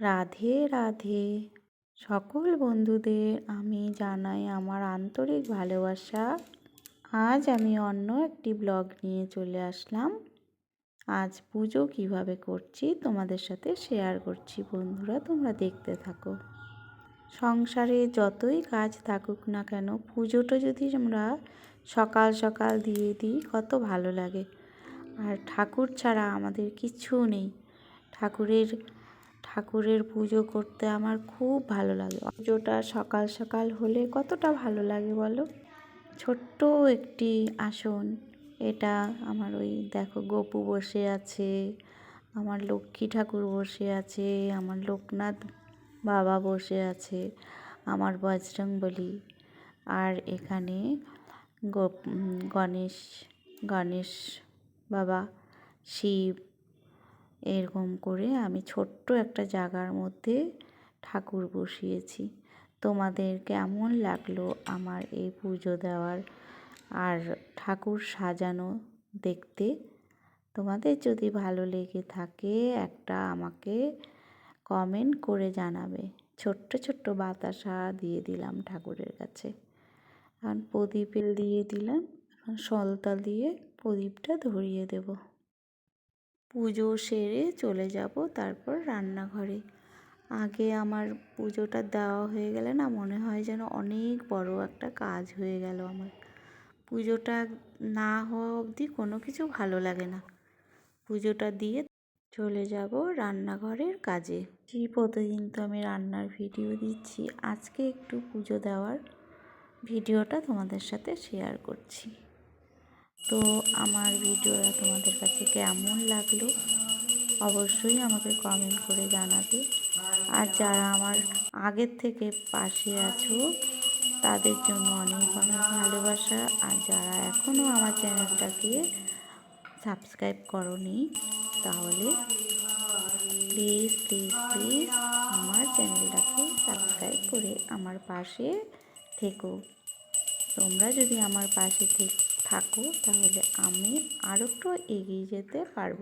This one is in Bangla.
রাধে রাধে। সকল বন্ধুদের আমি জানাই আমার আন্তরিক ভালোবাসা। আজ আমি অন্য একটি ব্লগ নিয়ে চলে আসলাম। আজ পুজো কীভাবে করছি তোমাদের সাথে শেয়ার করছি বন্ধুরা, তোমরা দেখতে থাকো। সংসারে যতই কাজ থাকুক না কেন, পুজোটা যদি আমরা সকাল সকাল দিয়ে দিই, কত ভালো লাগে। আর ঠাকুর ছাড়া আমাদের কিছু নেই। ঠাকুরের ঠাকুরের পুজো করতে আমার খুব ভালো লাগে। পুজোটা সকাল সকাল হলে কতটা ভালো লাগে বলো? ছোট্ট একটি আসন। এটা আমার ওই দেখো গপু বসে আছে, আমার লক্ষ্মী ঠাকুর বসে আছে, আমার লোকনাথ বাবা বসে আছে, আমার বজরংবলী আর এখানে গণেশ গণেশ বাবা, শিব এরকম করে আমি ছোট্ট একটা জায়গার মধ্যে ঠাকুর বসিয়েছি। তোমাদের কেমন লাগল আমার এই পুজো দেওয়ার? আর ঠাকুর সাজানো দেখতে? তোমাদের যদি ভালো লেগে থাকে একটা আমাকে কমেন্ট করে জানাবে। ছোট্ট ছোট্ট বাতাসা দিয়ে দিলাম ঠাকুরের কাছে। এখন প্রদীপের দিয়ে দিলাম। সলতা দিয়ে প্রদীপটা ধরিয়ে দেবো। পুজো সেরে চলে যাব তারপর রান্নাঘরে। আগে আমার পুজোটা দেওয়া হয়ে গেলে না মনে হয় যেন অনেক বড় একটা কাজ হয়ে গেল আমার। পুজোটা না হওয়া অবধি কোনো কিছু ভালো লাগে না। পুজোটা দিয়ে চলে যাব রান্নাঘরের কাজে। সেই প্রতিদিন তো আমি রান্নার ভিডিও দিচ্ছি। আজকে একটু পুজো দেওয়ার ভিডিওটা তোমাদের সাথে শেয়ার করছি। তো আমার ভিডিওটা তোমাদের কাছে কেমন লাগল অবশ্যই আমাকে কমেন্ট করে জানাবে। আর যারা আমার আগের থেকে পাশে আছো, তাদের জন্য অনেক অনেক ভালোবাসা। আর যারা এখনও আমার চ্যানেলটাকে সাবস্ক্রাইব করনি, তাহলে প্লিজ প্লিজ প্লিজ আমার চ্যানেলটাকে সাবস্ক্রাইব করে আমার পাশে থেকো। তোমরা যদি আমার পাশে থাকো তাহলে আমি আরও একটু এগিয়ে যেতে পারব।